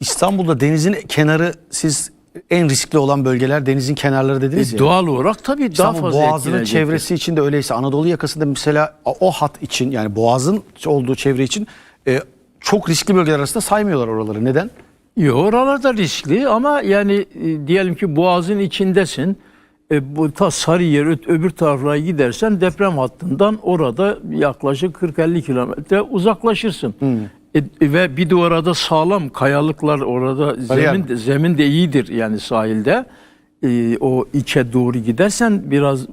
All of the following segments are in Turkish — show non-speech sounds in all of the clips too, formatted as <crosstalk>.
İstanbul'da denizin kenarı siz en riskli olan bölgeler denizin kenarları dediniz ya. E, Doğal olarak tabii daha İstanbul fazla Boğazı'nın çevresi için de öyleyse Anadolu yakasında mesela o hat için yani Boğaz'ın olduğu çevre için e, çok riskli bölgeler arasında saymıyorlar oraları. Neden? Yok oralarda riskli ama yani e, diyelim ki Boğaz'ın içindesin. E, bu ta Sarıyer ö- öbür taraflara gidersen deprem hattından orada yaklaşık 40-50 kilometre uzaklaşırsın. E, ve bir de orada sağlam kayalıklar orada zemin de, zemin de iyidir yani sahilde. E, o içe doğru gidersen biraz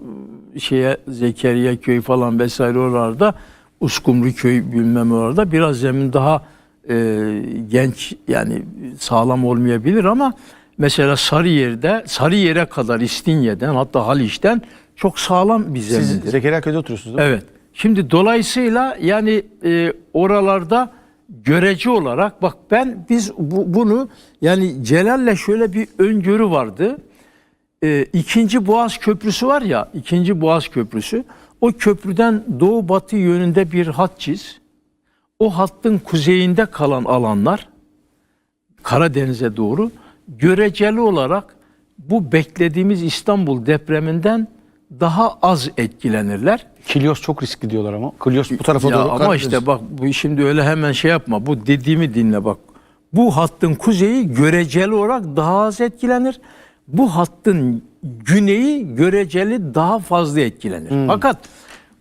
şeye Zekeriya köy falan vesaire oralarda Uskumru köy bilmem orada biraz zemin daha e, genç yani sağlam olmayabilir ama mesela Sarıyer'de Sarıyer'e kadar İstinye'den hatta Haliç'ten çok sağlam bir Siz zemindir. Zekeriya Köy'de oturuyorsunuz değil mi? Evet. Şimdi dolayısıyla yani e, oralarda görece olarak bak ben biz bu, bunu yani Celal'le şöyle bir öngörü vardı. E, ikinci Boğaz Köprüsü var ya, ikinci Boğaz Köprüsü. O köprüden doğu batı yönünde bir hat çiz. O hattın kuzeyinde kalan alanlar Karadeniz'e doğru göreceli olarak bu beklediğimiz İstanbul depreminden daha az etkilenirler. Kilyos çok riskli diyorlar ama. Kilyos bu tarafa Ya doğru. ama Karadeniz. işte bak bu şimdi öyle hemen şey yapma. Bu dediğimi dinle bak. Bu hattın kuzeyi göreceli olarak daha az etkilenir. Bu hattın güneyi göreceli daha fazla etkilenir. Hmm. Fakat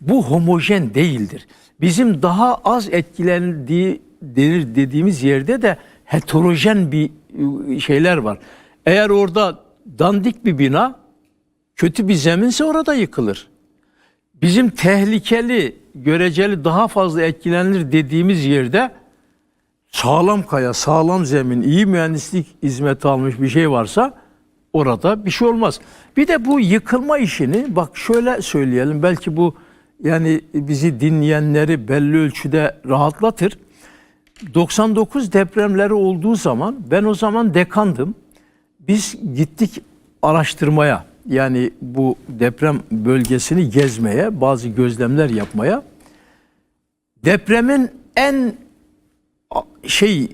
bu homojen değildir. Bizim daha az etkilendiği denir dediğimiz yerde de heterojen bir ıı, şeyler var. Eğer orada dandik bir bina kötü bir zeminse orada yıkılır. Bizim tehlikeli, göreceli daha fazla etkilenir dediğimiz yerde sağlam kaya, sağlam zemin, iyi mühendislik hizmeti almış bir şey varsa orada bir şey olmaz. Bir de bu yıkılma işini bak şöyle söyleyelim belki bu yani bizi dinleyenleri belli ölçüde rahatlatır. 99 depremleri olduğu zaman ben o zaman dekandım. Biz gittik araştırmaya yani bu deprem bölgesini gezmeye, bazı gözlemler yapmaya. Depremin en şey e,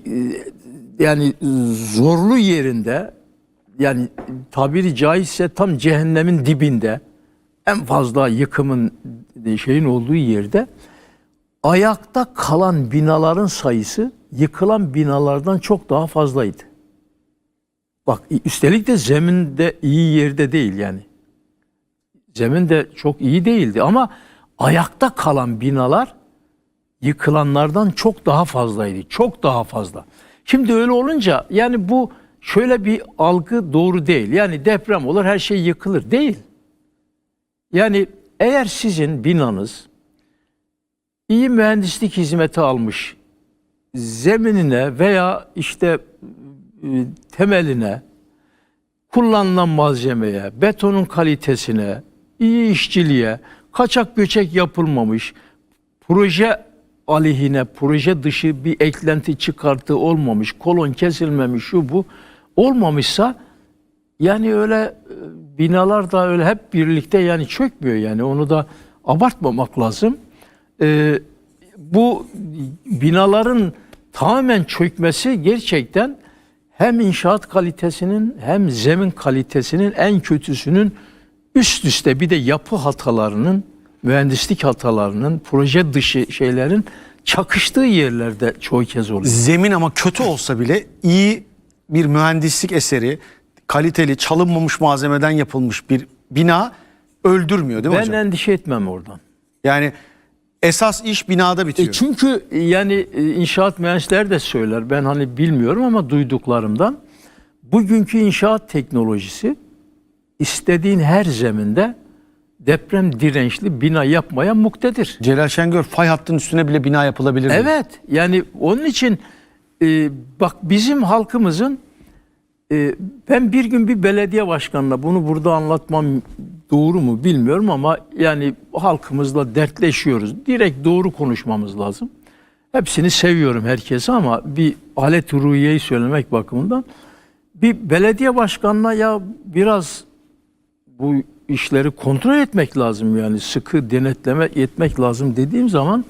yani zorlu yerinde yani tabiri caizse tam cehennemin dibinde en fazla yıkımın e, şeyin olduğu yerde ayakta kalan binaların sayısı yıkılan binalardan çok daha fazlaydı. Bak üstelik de zeminde iyi yerde değil yani. Zemin de çok iyi değildi ama ayakta kalan binalar yıkılanlardan çok daha fazlaydı. Çok daha fazla. Şimdi öyle olunca yani bu şöyle bir algı doğru değil. Yani deprem olur her şey yıkılır. Değil. Yani eğer sizin binanız iyi mühendislik hizmeti almış zeminine veya işte temeline, kullanılan malzemeye, betonun kalitesine, iyi işçiliğe, kaçak göçek yapılmamış, proje aleyhine, proje dışı bir eklenti çıkartı olmamış, kolon kesilmemiş, şu bu olmamışsa yani öyle e, binalar da öyle hep birlikte yani çökmüyor yani onu da abartmamak lazım. Ee, bu binaların tamamen çökmesi gerçekten hem inşaat kalitesinin hem zemin kalitesinin en kötüsünün üst üste bir de yapı hatalarının, mühendislik hatalarının, proje dışı şeylerin çakıştığı yerlerde çoğu kez oluyor. Zemin ama kötü olsa bile iyi bir mühendislik eseri, kaliteli, çalınmamış malzemeden yapılmış bir bina öldürmüyor değil mi Ben hocam? endişe etmem oradan. Yani esas iş binada bitiyor. E çünkü yani e, inşaat mühendisleri de söyler. Ben hani bilmiyorum ama duyduklarımdan bugünkü inşaat teknolojisi istediğin her zeminde deprem dirençli bina yapmaya muktedir. Celal Şengör fay hattının üstüne bile bina yapılabilir. dedi. Evet yani onun için e, bak bizim halkımızın e, ben bir gün bir belediye başkanına bunu burada anlatmam doğru mu bilmiyorum ama yani halkımızla dertleşiyoruz. Direkt doğru konuşmamız lazım. Hepsini seviyorum herkesi ama bir alet ruhiyeyi söylemek bakımından bir belediye başkanına ya biraz bu işleri kontrol etmek lazım yani sıkı denetleme etmek lazım dediğim zaman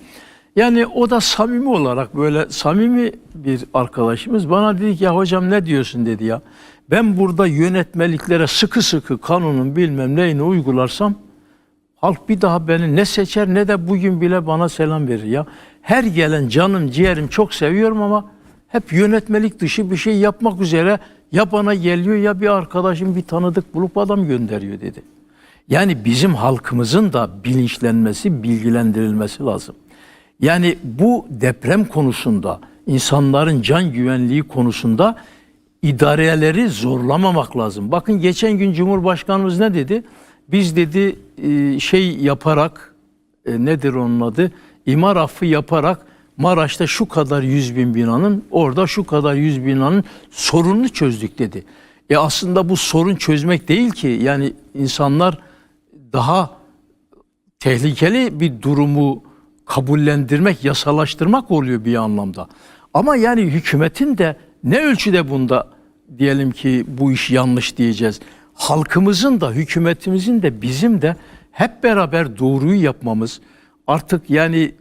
Yani o da samimi olarak böyle samimi bir arkadaşımız bana dedi ki ya hocam ne diyorsun dedi ya. Ben burada yönetmeliklere sıkı sıkı kanunun bilmem neyini uygularsam halk bir daha beni ne seçer ne de bugün bile bana selam verir ya. Her gelen canım ciğerim çok seviyorum ama hep yönetmelik dışı bir şey yapmak üzere ya bana geliyor ya bir arkadaşım bir tanıdık bulup adam gönderiyor dedi. Yani bizim halkımızın da bilinçlenmesi, bilgilendirilmesi lazım. Yani bu deprem konusunda, insanların can güvenliği konusunda idareleri zorlamamak lazım. Bakın geçen gün Cumhurbaşkanımız ne dedi? Biz dedi e, şey yaparak, e, nedir onun adı? İmar affı yaparak Maraş'ta şu kadar yüz bin binanın, orada şu kadar yüz binanın sorununu çözdük dedi. E aslında bu sorun çözmek değil ki. Yani insanlar daha tehlikeli bir durumu kabullendirmek, yasalaştırmak oluyor bir anlamda. Ama yani hükümetin de ne ölçüde bunda diyelim ki bu iş yanlış diyeceğiz. Halkımızın da hükümetimizin de bizim de hep beraber doğruyu yapmamız artık yani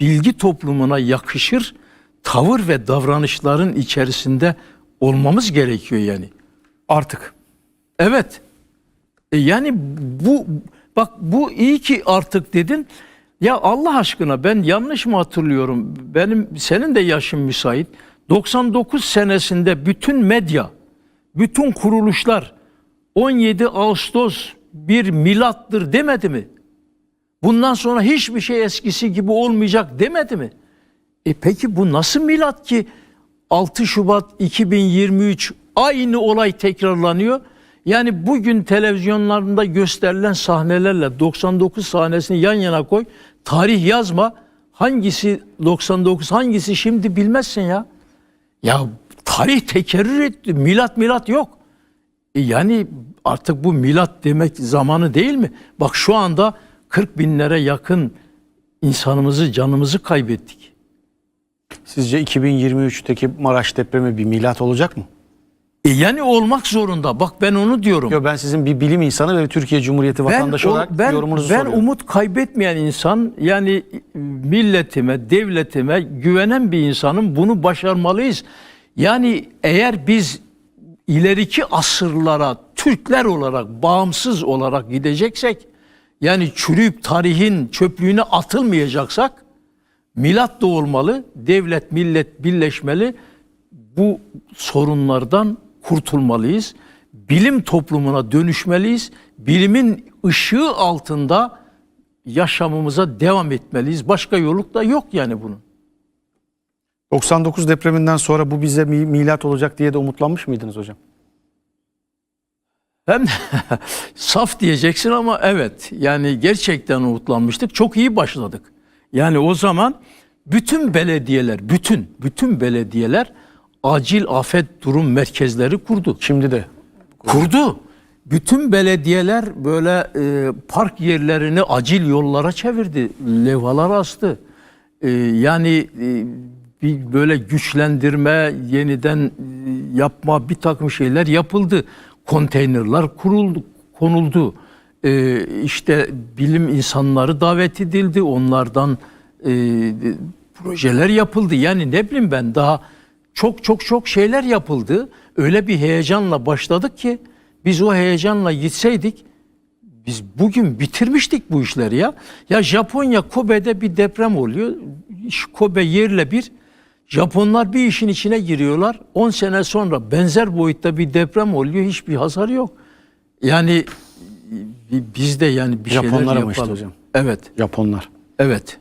bilgi toplumuna yakışır tavır ve davranışların içerisinde olmamız gerekiyor yani. Artık. Evet. E yani bu bak bu iyi ki artık dedin. Ya Allah aşkına ben yanlış mı hatırlıyorum? Benim senin de yaşın müsait. 99 senesinde bütün medya, bütün kuruluşlar 17 Ağustos bir milattır demedi mi? Bundan sonra hiçbir şey eskisi gibi olmayacak demedi mi? E peki bu nasıl milat ki 6 Şubat 2023 aynı olay tekrarlanıyor? Yani bugün televizyonlarında gösterilen sahnelerle 99 sahnesini yan yana koy. Tarih yazma. Hangisi 99 hangisi şimdi bilmezsin ya. Ya tarih tekerrür etti. Milat milat yok. E yani artık bu milat demek zamanı değil mi? Bak şu anda 40 binlere yakın insanımızı, canımızı kaybettik. Sizce 2023'teki Maraş depremi bir milat olacak mı? E yani olmak zorunda. Bak ben onu diyorum. Yok ben sizin bir bilim insanı ve Türkiye Cumhuriyeti vatandaşı o- olarak ben, yorumunuzu ben soruyorum. umut kaybetmeyen insan yani milletime, devletime güvenen bir insanım. Bunu başarmalıyız. Yani eğer biz ileriki asırlara Türkler olarak, bağımsız olarak gideceksek yani çürüyüp tarihin çöplüğüne atılmayacaksak milat da olmalı, devlet millet birleşmeli. Bu sorunlardan kurtulmalıyız. Bilim toplumuna dönüşmeliyiz. Bilimin ışığı altında yaşamımıza devam etmeliyiz. Başka yolu da yok yani bunun. 99 depreminden sonra bu bize mi- milat olacak diye de umutlanmış mıydınız hocam? Hem <laughs> saf diyeceksin ama evet yani gerçekten umutlanmıştık. Çok iyi başladık. Yani o zaman bütün belediyeler, bütün bütün belediyeler acil afet durum merkezleri kurdu. Şimdi de. Kurdu. Bütün belediyeler böyle e, park yerlerini acil yollara çevirdi. Levhalar astı. E, yani e, bir böyle güçlendirme, yeniden e, yapma bir takım şeyler yapıldı. Konteynerler kuruldu, konuldu. E, işte bilim insanları davet edildi. Onlardan e, projeler yapıldı. Yani ne bileyim ben daha çok çok çok şeyler yapıldı. Öyle bir heyecanla başladık ki biz o heyecanla gitseydik biz bugün bitirmiştik bu işleri ya. Ya Japonya Kobe'de bir deprem oluyor. Kobe yerle bir. Japonlar bir işin içine giriyorlar. 10 sene sonra benzer boyutta bir deprem oluyor. Hiçbir hasar yok. Yani bi- biz de yani bir şeyler Japonlar yapalım. ama işte hocam. Evet. Japonlar. Evet.